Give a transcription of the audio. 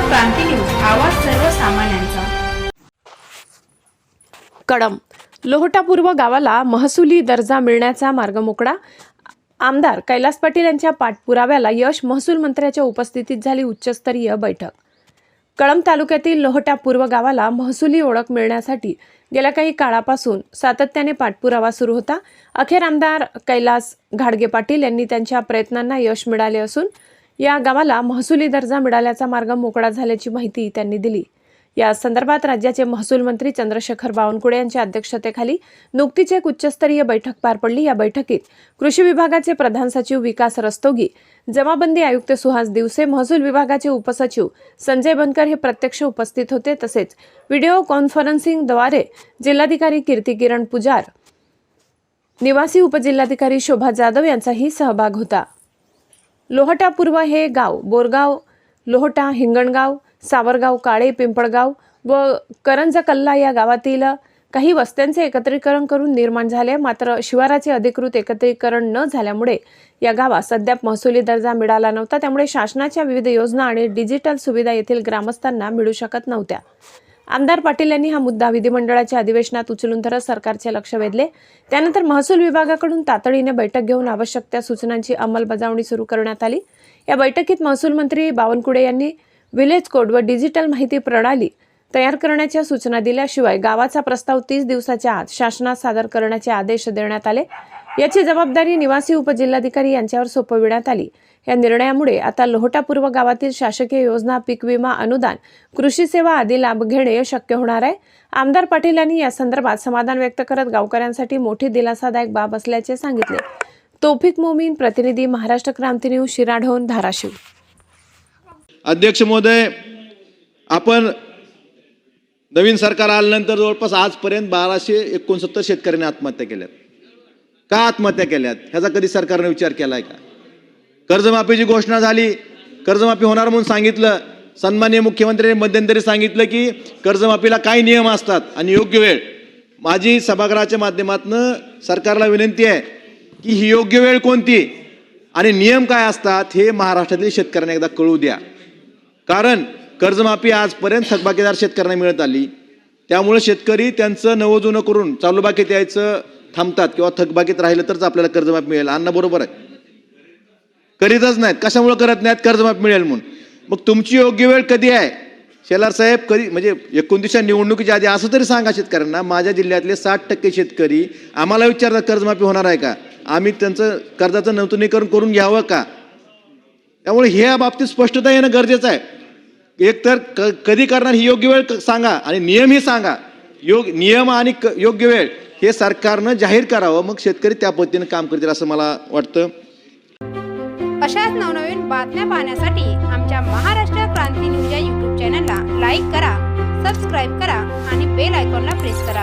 क्रांती news आवाज सर्वसामान्यांचा. कडम लोहटापूर्व गावाला महसुली दर्जा मिळण्याचा मार्ग मोकळा. आमदार कैलास पाटील यांच्या पाठपुराव्याला यश महसूल मंत्र्याच्या उपस्थितीत झाली उच्चस्तरीय बैठक. कळंब तालुक्यातील लोहटा पूर्व गावाला महसुली ओळख मिळण्यासाठी गेल्या काही काळापासून सातत्याने पाठपुरावा सुरू होता. अखेर आमदार कैलास घाडगे पाटील यांनी त्यांच्या प्रयत्नांना यश मिळाले असून या गावाला महसुली दर्जा मिळाल्याचा मार्ग मोकळा झाल्याची माहिती त्यांनी दिली. या संदर्भात राज्याचे महसूल मंत्री चंद्रशेखर बावनकुळे यांच्या अध्यक्षतेखाली नुकतीच एक उच्चस्तरीय बैठक पार पडली. या बैठकीत कृषी विभागाचे प्रधान सचिव विकास रस्तोगी जमाबंदी आयुक्त सुहास दिवसे महसूल विभागाचे उपसचिव संजय बनकर हे प्रत्यक्ष उपस्थित होते. तसेच व्हिडिओ कॉन्फरन्सिंगद्वारे जिल्हाधिकारी कीर्ती किरण पुजार निवासी उपजिल्हाधिकारी शोभा जाधव यांचाही सहभाग होता. लोहटा पूर्व हे गाव बोरगाव लोहटा हिंगणगाव सावरगाव काळे पिंपळगाव व करंज कल्ला या गावातील काही वस्त्यांचे एकत्रीकरण करून निर्माण झाले. मात्र शिवाराचे अधिकृत एकत्रीकरण न झाल्यामुळे या गावास अद्याप महसुली दर्जा मिळाला नव्हता. त्यामुळे शासनाच्या विविध योजना आणि डिजिटल सुविधा येथील ग्रामस्थांना मिळू शकत नव्हत्या. आमदार पाटील यांनी हा मुद्दा विधिमंडळाच्या अधिवेशनात उचलून धरत सरकारचे लक्ष वेधले. त्यानंतर महसूल विभागाकडून तातडीने बैठक घेऊन आवश्यक त्या सूचनांची अंमलबजावणी सुरू करण्यात आली. या बैठकीत महसूल मंत्री बावनकुळे यांनी विलेज कोड व डिजिटल माहिती प्रणाली तयार करण्याच्या सूचना दिल्याशिवाय गावाचा प्रस्ताव तीस दिवसाच्या आत शासनात सादर करण्याचे आदेश देण्यात आले. याची जबाबदारी निवासी उपजिल्हाधिकारी यांच्यावर सोपविण्यात आली. या निर्णयामुळे आता लोहटापूर्व गावातील शासकीय योजना पीक विमा अनुदान कृषी सेवा आदी लाभ घेणे शक्य होणार आहे. आमदार पाटील यांनी या संदर्भात समाधान व्यक्त करत गावकऱ्यांसाठी मोठी दिलासादायक बाब असल्याचे सांगितले. तोफिक मोमीन प्रतिनिधी महाराष्ट्र क्रांती न्यूज शिराढोन धाराशिव. अध्यक्ष महोदय आपण नवीन सरकार आल्यानंतर जवळपास आजपर्यंत बाराशे एकोणसत्तर शेतकऱ्यांनी आत्महत्या केल्यात. का आत्महत्या केल्यात? ह्याचा कधी सरकारने विचार केलाय का? कर्जमाफीची घोषणा झाली. कर्जमाफी होणार म्हणून सांगितलं. सन्माननीय मुख्यमंत्र्यांनी मध्यंतरी सांगितलं की कर्जमाफीला काही नियम असतात आणि योग्य वेळ. माझी सभागृहाच्या माध्यमातून सरकारला विनंती आहे की ही योग्य वेळ कोणती आणि नियम काय असतात हे महाराष्ट्रातील शेतकऱ्यांना एकदा कळू द्या. कारण कर्जमाफी आजपर्यंत थकबाकीदार शेतकऱ्यांना मिळत आली. त्यामुळे शेतकरी त्यांचं नवजुनं करून चालू बाकीत यायचं थांबतात किंवा थकबाकीत राहिलं तरच आपल्याला कर्जमाफी मिळेल. अण्णा बरोबर आहे. करीतच नाहीत. कशामुळे करत नाहीत? कर्जमाफी मिळेल म्हणून. मग तुमची योग्य वेळ कधी आहे? शेलार साहेब कधी? म्हणजे एकोणतीसच्या निवडणुकीच्या आधी असं तरी सांगा शेतकऱ्यांना माझ्या जिल्ह्यातले साठ टक्के शेतकरी आम्हाला विचारतात कर्जमाफी होणार आहे का? आम्ही त्यांचं कर्जाचं नूतनीकरण करून घ्यावं का? त्यामुळे ह्या बाबतीत स्पष्टता येणं गरजेचं आहे. एक तर क कधी करणार ही योग्य वेळ सांगा आणि नियमही सांगा. योग नियम आणि क- योग्य वेळ. हे सरकारनं जाहीर करावं मग शेतकरी त्या पद्धतीनं काम करतील असं मला वाटतं. अशाच नवनवीन बातम्या पाहण्यासाठी आमच्या महाराष्ट्र क्रांती न्यूज या यूट्यूब चॅनलला लाईक करा सबस्क्राईब करा आणि बेल आयकॉनला प्रेस करा.